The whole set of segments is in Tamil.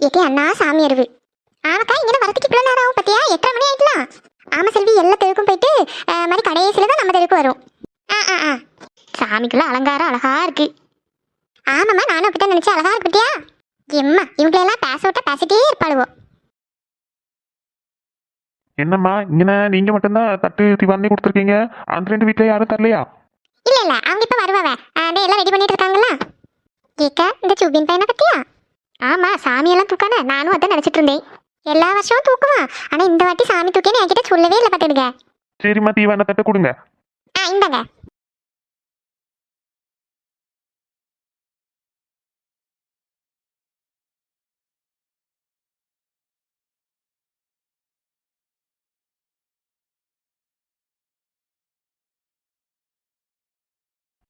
எக்கே அண்ணா சாமி அருவு. ஆமாக்கா இங்கே வரதுக்கு இவ்வளோ நேரம் ஆகும் பார்த்தியா எட்டரை மணி ஆயிட்டலாம். ஆமா செல்வி எல்லா தெருவுக்கும் போயிட்டு மாதிரி கடைசியில் தான் நம்ம தெருக்கு வரும். ஆ ஆ ஆ. சாமிக்குள்ள அலங்காரம் அழகா இருக்கு. ஆமாம்மா நானும் அப்படித்தான் நினைச்சேன். அழகா இருக்கு பார்த்தியா எம்மா இவங்களெல்லாம் பேச விட்டா பேசிட்டே இருப்பாளுவோ. என்னம்மா இங்கே நீங்க மட்டும்தான் தட்டு திவாரணி கொடுத்துருக்கீங்க? அந்த ரெண்டு வீட்டில் யாரும் தரலையா? இல்ல இல்ல அவங்க இப்ப வருவாவ. அதே எல்லாம் ரெடி பண்ணிட்டு இருக்காங்களா? கேக்க இந்த சுபின் பையனை ஆமா சாமி எல்லாம் தூக்கானே. நானும் அதான் நினைச்சிட்டு இருந்தேன். எல்லா வருஷமும் தூக்குவான். ஆனா இந்த வாட்டி சாமி தூக்கின்னு என்கிட்ட சொல்லவே இல்லை பாத்துடுங்க சரிம்மா தீவான தட்டை கொடுங்க. ஆ இந்தாங்க.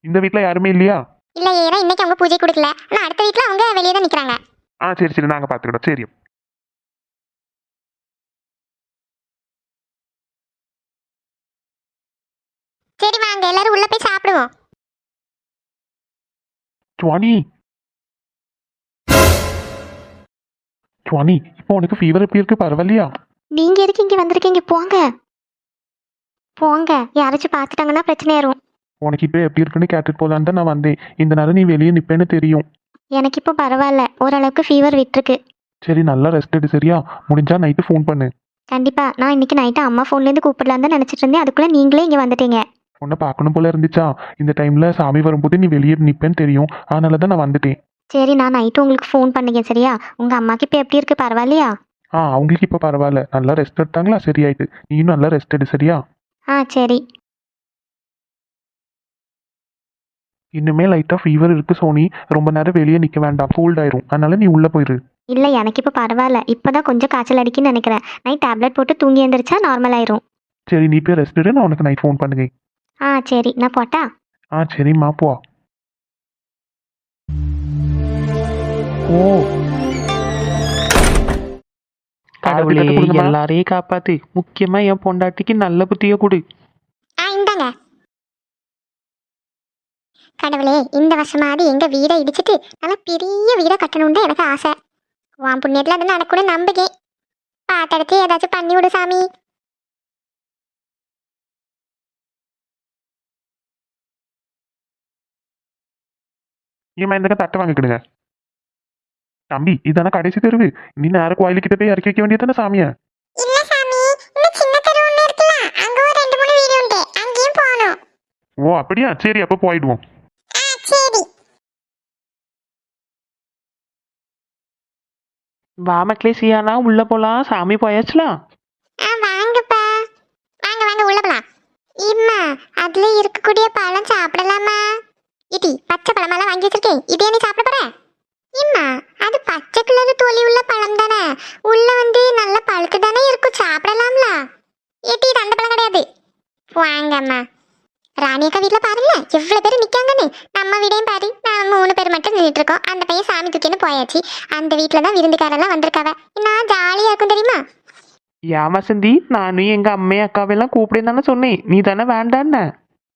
இந்த வீட்டில் யாருமே இல்லையா? இல்ல ஏன்னா இன்னைக்கு அவங்க பூஜை கொடுக்கல. ஆனா அடுத்த வீட்ல அவங்க வெளியே தான் நிக்கிறாங்க. ஆ சரி சரி நாங்கள் பார்த்துக்கிட்டோம் சரி. சரி வாங்க எல்லாரும் உள்ள போய் சாப்பிடுவோம். சுவாணி சுவாணி இப்போ உனக்கு ஃபீவர் எப்படி இருக்கு? பரவாயில்லையா? நீங்க எதுக்கு இங்க வந்திருக்கீங்க? போங்க. போங்க. யாராச்சும் பார்த்துட்டாங்கன்னா பிரச்சனை ஆயிரும். உனக்கு இப்போ எப்படி இருக்குன்னு கேட்டுட்டு போலான்னு தான் நான் வந்தேன். இந்த நேரம் நீ வெளியே நிப்பேன்னு தெரியும். எனக்கு இப்போ பரவாயில்ல. ஓரளவுக்கு ஃபீவர் விட்டுருக்கு. சரி நல்லா ரெஸ்ட் எடு சரியா? முடிஞ்சா நைட்டு ஃபோன் பண்ணு. கண்டிப்பா. நான் இன்னைக்கு நைட்டு அம்மா ஃபோன்லேருந்து கூப்பிடலாம் தான் நினச்சிட்டு இருந்தேன். அதுக்குள்ள நீங்களே இங்கே வந்துட்டீங்க. உன்னை பார்க்கணும் போல இருந்துச்சா? இந்த டைம்ல சாமி வரும்போது நீ வெளியே நிப்பேன்னு தெரியும். அதனால தான் நான் வந்துட்டேன். சரி நான் நைட்டு உங்களுக்கு ஃபோன் பண்ணுங்க சரியா? உங்க அம்மாக்கு இப்போ எப்படி இருக்கு? பரவாயில்லையா? ஆ அவங்களுக்கு இப்போ பரவாயில்ல. நல்லா ரெஸ்ட் எடுத்தாங்களா? சரியாயிட்டு நீயும் நல்லா ரெஸ்ட் எடு சரியா? ஆ சரி. இன்னுமே லைட்டாக ஃபீவர் இருக்கு சோனி. ரொம்ப நேரம் வெளியே நிற்க வேண்டாம். கோல்ட் ஆயிரும். அதனால நீ உள்ள போயிரு. இல்லை எனக்கு இப்போ பரவாயில்ல. இப்போதான் கொஞ்சம் காய்ச்சல் அடிக்குன்னு நினைக்கிறேன். நைட் டேப்லெட் போட்டு தூங்கி எழுந்திரிச்சா நார்மல் ஆயிரும். சரி நீ போய் ரெஸ்ட் எடு. நான் உனக்கு நைட் ஃபோன் பண்ணுங்க ஆ சரி. நான் போட்டா? ஆ சரிம்மா போ. ஓ கடவுளே. எல்லாரையும் காப்பாத்து. முக்கியமா என் பொண்டாட்டிக்கு நல்ல புத்திய கொடு. ஆ இந்தாங்க. கடவுளே இந்த வருஷமாவது எங்க வீடை இடிச்சிட்டு நல்லா பெரிய வீடை கட்டணும்னு எனக்கு ஆசை. உன் புண்ணியத்தில் அது நடக்கணும்னு நம்பிக்கை. பார்த்தடுத்து ஏதாச்சும் பண்ணி விடு சாமி. ஏம்மா இந்த தட்டை வாங்கிக்கிடுங்க. தம்பி இதானே கடைசி தெருவு. நீ நேரம் கோயிலுக்கிட்ட போய் இறக்கி வைக்க வேண்டியதானே சாமியை? ஓ அப்படியா? சரி அப்போ போயிடுவோம். வா மக்களே சியானா உள்ள போலாம் சாமி போயாச்சுலாம் ஆ வாங்கப்பா. வாங்க வாங்க உள்ள போலாம். இம்மா அதுல இருக்கக்கூடிய பழம் சாப்பிடலாமா? இடி பச்சை பழமெல்லாம் வாங்கி வச்சிருக்கேன். இதே நீ போற இம்மா அது பச்சை கலர் தோலி உள்ள பழம் தானே உள்ள வந்து நல்ல பழுத்து தானே இருக்கும் சாப்பிடலாம்ல ஏட்டி இது அந்த பழம் கிடையாது வாங்கம்மா ராணி அக்கா வீட்டில் பாருங்க எவ்வளோ பேர் நிற்காங்கன்னு நம்ம வீடையும் பாரு நம்ம மூணு பேர் மட்டும் நின்றுட்டு இருக்கோம். அந்த பையன் சாமி தூக்கின்னு போயாச்சு. அந்த வீட்டில் தான் விருந்துக்காரெல்லாம் வந்திருக்காவ. நான் ஜாலியாக இருக்கும் தெரியுமா? ஏன் வசந்தி நானும் எங்க அம்மையும் அக்காவெல்லாம் கூப்பிடுன்னு தானே சொன்னேன். நீ தானே வேண்டான்ன.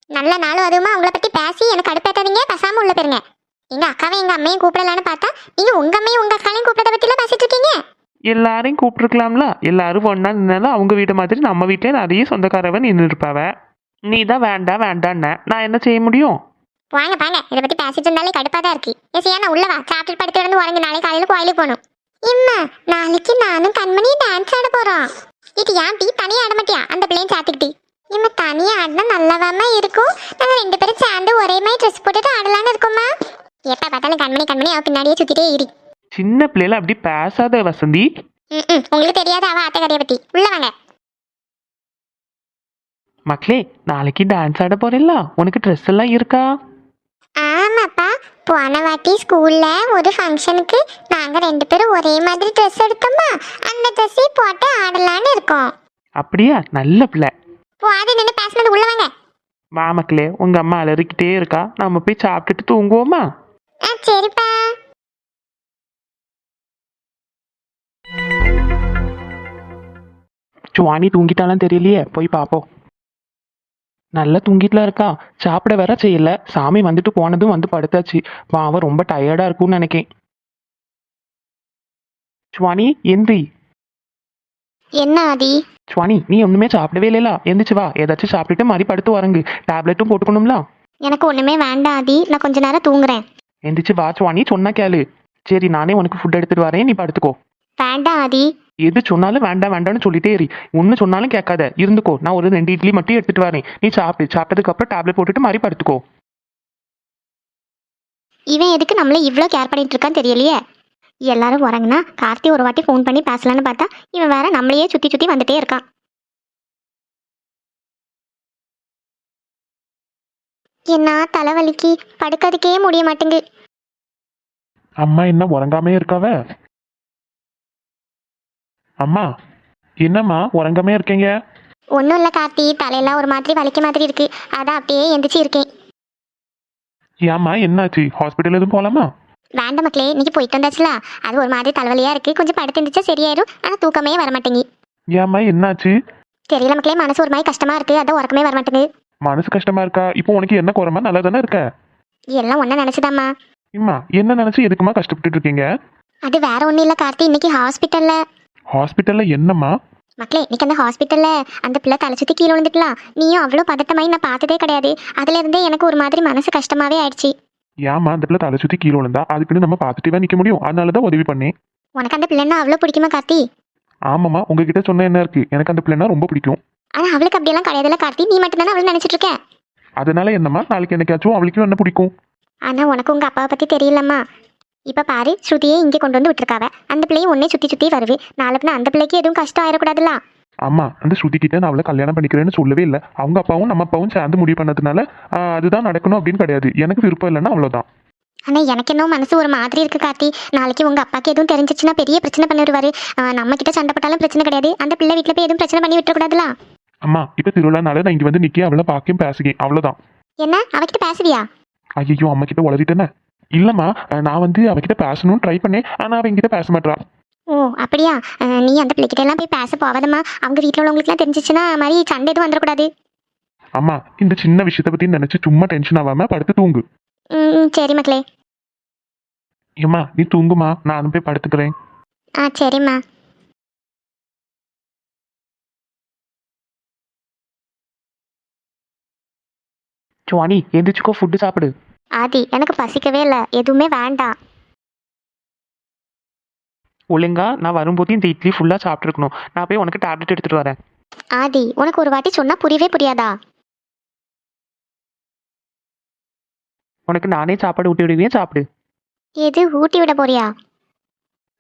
நல்ல நாளும் அதுவுமா. உங்களை பத்தி பேசி எனக்கு அடுப்பேத்தாதீங்க பேசாம உள்ள போயிருங்க. எங்க அக்காவை எங்க அம்மையும் கூப்பிடலான்னு பார்த்தா நீங்க உங்க அம்மையும் உங்க கூப்பிடறத பத்தி எல்லாம் பேசிட்டு இருக்கீங்க. எல்லாரையும் கூப்பிட்டுருக்கலாம்ல. எல்லாரும் ஒண்ணா நின்னாலும் அவங்க வீட்டு மாதிரி நம்ம வீட்லயே நிறைய சொந்தக்காரவன் நின்று இருப்பாவ நீ தான் வேண்டாம் வேண்டான்ன. நான் என்ன செய்ய முடியும்? வாங்க வாங்க. இதை பத்தி பேசிட்டு இருந்தாலே கடுப்பா தான் இருக்கு. ஏசியா நான் உள்ள வா. சாப்பிட்டு படுத்து இருந்து உறங்கு நாளைக்கு காலையில கோயிலுக்கு போகணும். இம்மா நாளைக்கு நானும் கண்மணி டான்ஸ் ஆட போறோம். இது ஏன் டீ தனியா ஆட மாட்டியா? அந்த பிள்ளையும் சாத்துக்கிட்டு. இம்மா தனியா ஆடினா நல்லாவாம இருக்கும். நாங்க ரெண்டு பேரும் சேர்ந்து ஒரே மாதிரி ட்ரெஸ் போட்டுட்டு ஆடலாம்னு இருக்கோமா எப்ப பார்த்தாலும் கண்மணி கண்மணி அவ பின்னாடியே சுத்திட்டே இரு. சின்ன பிள்ளைல அப்படி பேசாத வசந்தி. ம், உங்களுக்கு தெரியாத அவ ஆட்டக்காரியை பத்தி. உள்ள வாங்க. மக்களே நாளைக்கு டான்ஸ் ஆட போறேல்ல உனக்கு ட்ரெஸ் எல்லாம் இருக்கா? போன வாட்டி ஸ்கூல்ல ஒரு ஃபங்க்ஷனுக்கு நாங்க ரெண்டு பேரும் ஒரே மாதிரி ட்ரெஸ் எடுத்தோமா? அந்த ட்ரெஸ்ஸை போட்டு ஆடலான்னு இருக்கோம். அப்படியா? நல்ல பிள்ளை. போது நின்று பேசுனது உள்ள வாங்க. வா மக்களே உங்க அம்மா அலறிக்கிட்டே இருக்கா? நம்ம போய் சாப்பிட்டுட்டு தூங்குவோமா? ஆ சரிப்பா. சுவாணி தூங்கிட்டாலும் தெரியலையே. போய் பார்ப்போம் நல்லா தூங்கிட்டுலாம் இருக்கா? சாப்பிட வேற செய்யல. சாமி வந்துட்டு போனதும் வந்து படுத்தாச்சு. பாவம் ரொம்ப டயர்டா இருக்கும்னு நினைக்கேன். சுவானி எந்திரி. என்ன ஆதி? சுவானி நீ ஒண்ணுமே சாப்பிடவே இல்லைல எந்திரிச்சு வா. ஏதாச்சும் சாப்பிட்டுட்டு மாதிரி படுத்து வரங்கு டேப்லெட்டும் போட்டுக்கணும்ல? எனக்கு ஒண்ணுமே வேண்டாம் ஆதி. நான் கொஞ்ச நேரம் தூங்குறேன். எந்திரிச்சு வா சுவானி சொன்னா கேளு. சரி நானே உனக்கு ஃபுட் எடுத்துட்டு வரேன். நீ படுத்துக்கோ. வேண்டாம் ஆதி. எது சொன்னாலும் வேண்டாம் வேண்டாம்னு சொல்லிட்டே இரு. ஒன்று சொன்னாலும் கேட்காத. இருந்துக்கோ. நான் ஒரு ரெண்டு இட்லி மட்டும் எடுத்துட்டு வரேன். நீ சாப்பிடு. சாப்பிட்டதுக்கு அப்புறம் டேப்லெட் போட்டுட்டு மாதிரி படுத்துக்கோ. இவன் எதுக்கு நம்மள இவ்ளோ கேர் பண்ணிட்டு இருக்கான்னு தெரியலையே? எல்லாரும் உறங்குனா கார்த்தி ஒரு வாட்டி ஃபோன் பண்ணி பேசலான்னு பார்த்தா இவன் வேற நம்மளையே சுத்தி சுத்தி வந்துட்டே இருக்கான். என்ன தலைவலிக்கு படுக்கிறதுக்கே முடிய மாட்டேங்கு அம்மா என்ன உறங்காமே இருக்காவ? அம்மா என்னம்மா உறங்காமே இருக்கீங்க? ஒன்றும் இல்லை கார்த்தி தலையெல்லாம் ஒரு மாதிரி வலிக்க மாதிரி இருக்கு. அதான் அப்படியே எந்திரிச்சு இருக்கேன். ஏம்மா என்னாச்சு? ஹாஸ்பிட்டல் எதுவும் போகலாமா வேண்டாம் மக்களே இன்னைக்கு போயிட்டு வந்தாச்சுல. அது ஒரு மாதிரி தலைவலியா இருக்கு. கொஞ்சம் படுத்து இருந்துச்சா சரியாயிரும். ஆனால் தூக்கமே வர மாட்டேங்கி ஏம்மா என்னாச்சு? தெரியல மக்களே மனசு ஒரு மாதிரி கஷ்டமா இருக்கு. அதான் உறக்கமே வர மாட்டேங்குது. மனசு கஷ்டமா இருக்கா? இப்போ உனக்கு என்ன குறைமா? நல்லா தானே இருக்க? எல்லாம் ஒன்றா நினச்சிதாம்மா. இம்மா என்ன நினைச்சு எதுக்குமா கஷ்டப்பட்டுட்டு இருக்கீங்க? அது வேற ஒன்றும் இல்லை கார்த்தி. இன்னைக்கு ஹாஸ்பிட்டல்ல ஹாஸ்பிட்டல்ல என்னம்மா? மக்களே இன்னைக்கு அந்த ஹாஸ்பிட்டல்ல அந்த பிள்ளை தலை சுத்தி கீழே விழுந்துக்கலாம் நீயும் அவ்வளோ பதட்டமாயி நான் பார்த்ததே கிடையாது. அதுல இருந்தே எனக்கு ஒரு மாதிரி மனசு கஷ்டமாவே ஆயிடுச்சு. ஏம்மா அந்த பிள்ளை தலை சுத்தி கீழே விழுந்தா? அதுக்குன்னு நம்ம பார்த்துட்டே நிக்க முடியும். அதனால தான் உதவி பண்ணேன். உனக்கு அந்த பிள்ளைன்னா அவ்வளோ பிடிக்குமா கார்த்தி? ஆமாம்மா உங்ககிட்ட சொன்ன என்ன இருக்கு? எனக்கு அந்த பிள்ளைனா ரொம்ப பிடிக்கும். ஆனா அவளுக்கு அப்படியெல்லாம் கிடையாதுல்ல கார்த்தி. நீ மட்டும் தானே அவள் நினைச்சிட்டு இருக்க? அதனால என்னம்மா நாளைக்கு என்னைக்காச்சும் அவளுக்கும் என்ன பிடிக்கும்? ஆனா உனக்கு உங்க அப்பாவை பத்தி தெரியலம்மா. இப்ப பாரு ஸ்ருதியே இங்கே கொண்டு வந்து விட்டுருக்காவ. அந்த பிள்ளையும் ஒன்னே சுத்தி சுத்தி வருது. நாளை பின்ன அந்த பிள்ளைக்கு எதுவும் கஷ்டம் ஆயிடக்கூடாதுல்ல? அம்மா அந்த ஸ்ருதி கிட்ட நான் அவளை கல்யாணம் பண்ணிக்கிறேன்னு சொல்லவே இல்லை. அவங்க அப்பாவும் நம்ம அப்பாவும் சேர்ந்து முடிவு பண்ணதுனால ஆஹ், அதுதான் நடக்கணும் அப்படின்னு கிடையாது. எனக்கு விருப்பம் இல்லைன்னா அவ்வளோதான் ஆனா எனக்கு இன்னும் மனசு ஒரு மாதிரி இருக்கு கார்த்தி. நாளைக்கு உங்க அப்பாக்கு எதுவும் தெரிஞ்சிச்சுன்னா பெரிய பிரச்சனை பண்ணிடுவாரு. நம்ம கிட்ட சண்டை போட்டாலும் பிரச்சனை கிடையாது. அந்த பிள்ளை வீட்டுல போய் எதுவும் பிரச்சனை பண்ணி விட்டுறக்கூடாதுல அம்மா இப்போ திருவிழானால நான் இங்கே வந்து நிற்க அவளை பார்க்கையும் பேசுகேன். அவ்வளோதான் என்ன? அவகிட்ட பேசுவியா? ஐயோ அம்மா கிட்ட உளறிட்டேனே. இல்லைம்மா நான் வந்து அவகிட்ட பேசணும்னு ட்ரை பண்ணேன். ஆனால் அவன் என்கிட்ட பேச மாட்றா. ஓ அப்படியா? நீ அந்த பிள்ளைகிட்ட எல்லாம் போய் பேச போவாதம்மா அவங்க வீட்டில் உள்ளவங்களுக்குலாம் தெரிஞ்சிச்சுன்னா மாதிரி சண்டை எதுவும் வந்துடக்கூடாது. அம்மா இந்த சின்ன விஷயத்தை பற்றி நினச்சி சும்மா டென்ஷன் ஆகாம படுத்து தூங்கு. ம் சரி மக்களே. ஏம்மா நீ தூங்குமா? நானும் போய் படுத்துக்கிறேன். ஆ சரிம்மா. சுவானி எந்திரிச்சுக்கோ ஃபுட்டு சாப்பிடு. ஆதி எனக்கு பசிக்கவே இல்லை. எதுவுமே வேண்டாம். ஒழுங்கா நான் வரும்போது இந்த இட்லி ஃபுல்லாக சாப்பிட்ருக்கணும் நான் போய் உனக்கு டேப்லெட் எடுத்துட்டு வரேன். ஆதி உனக்கு ஒரு வாட்டி சொன்னா புரியவே புரியாதா? உனக்கு நானே சாப்பாடு ஊட்டி விடுவேன் சாப்பிடு. எது ஊட்டி விட போறியா?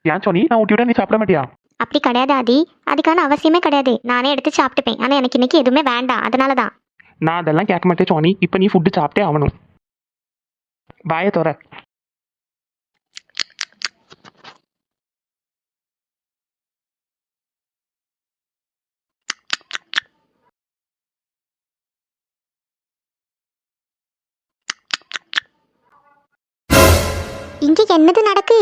ஏன் சொன்னி? நான் ஊட்டி விட நீ சாப்பிட மாட்டியா? அப்படி கிடையாது ஆதி. அதுக்கான அவசியமே கிடையாது. நானே எடுத்து சாப்பிட்டுப்பேன். ஆனால் எனக்கு இன்னைக்கு எதுவுமே வேண்டாம். அதனால தான் நான் அதெல்லாம் கேட்க மாட்டேன் சோனி இப்போ நீ ஃபுட்டு சாப்பிட்டே ஆகணும். பாய தோற இங்க என்னது நடக்கு?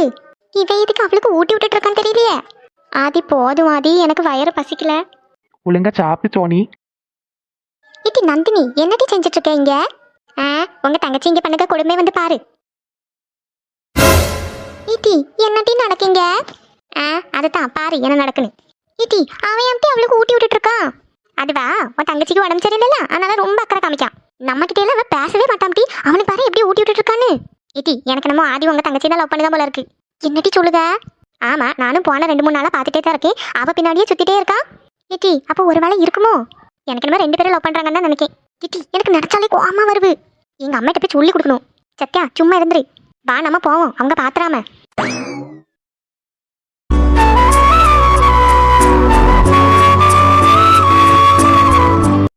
இவ இதுக்கு அவளுக்கு ஊட்டி விட்டுட்டு இருக்கான்னு தெரியலையே. ஆதி போதும் ஆதி எனக்கு வயிறு பசிக்கல. ஒழுங்கா சாப்பிட்டு சோனி. இட்டி நந்தினி என்னடி செஞ்சுட்டு இருக்க இங்க? ஆ உங்க தங்கச்சி இங்க பண்ணுங்க கொடுமை வந்து பாரு. இட்டி என்னட்டி நடக்குங்க? ஆ அதுதான் பாரு என்ன நடக்குன்னு. இட்டி அவன் அப்படி அவளுக்கு ஊட்டி விட்டுட்டு இருக்கான்? அதுவா உன் தங்கச்சிக்கு உடம்பு சரியில்லைல்ல? அதனால ரொம்ப அக்கறை காமிக்கான். நம்ம கிட்ட எல்லாம் அவன் பேசவே மாட்டான்டி அவனுக்கு பாரு எப்படி ஊட்டி விட்டுட்டு இருக்கான்னு. இட்டி எனக்கு நம்ம ஆதி உங்க தங்கச்சி தான் லவ் பண்ணி தான் போல இருக்கு. என்னட்டி சொல்லுத? ஆமா நானும் போன ரெண்டு மூணு நாளா பார்த்துட்டே தான் இருக்கேன். அவ பின்னாடியே சுத்திட்டே இருக்கா? இட்டி அப்போ ஒரு வேளை இருக்குமோ? எனக்கு நம்ம ரெண்டு பேரும் லவ் பண்றாங்கன்னு நினைக்கேன். இட்டி எனக்கு நினைச்சாலே கோமா வருது. எங்க அம்மாட்ட போய் சொல்லி கொடுக்கணும். சத்யா சும்மா இருந்துரு. வா நம்ம போவோம். அவங்க பாத்துறாம.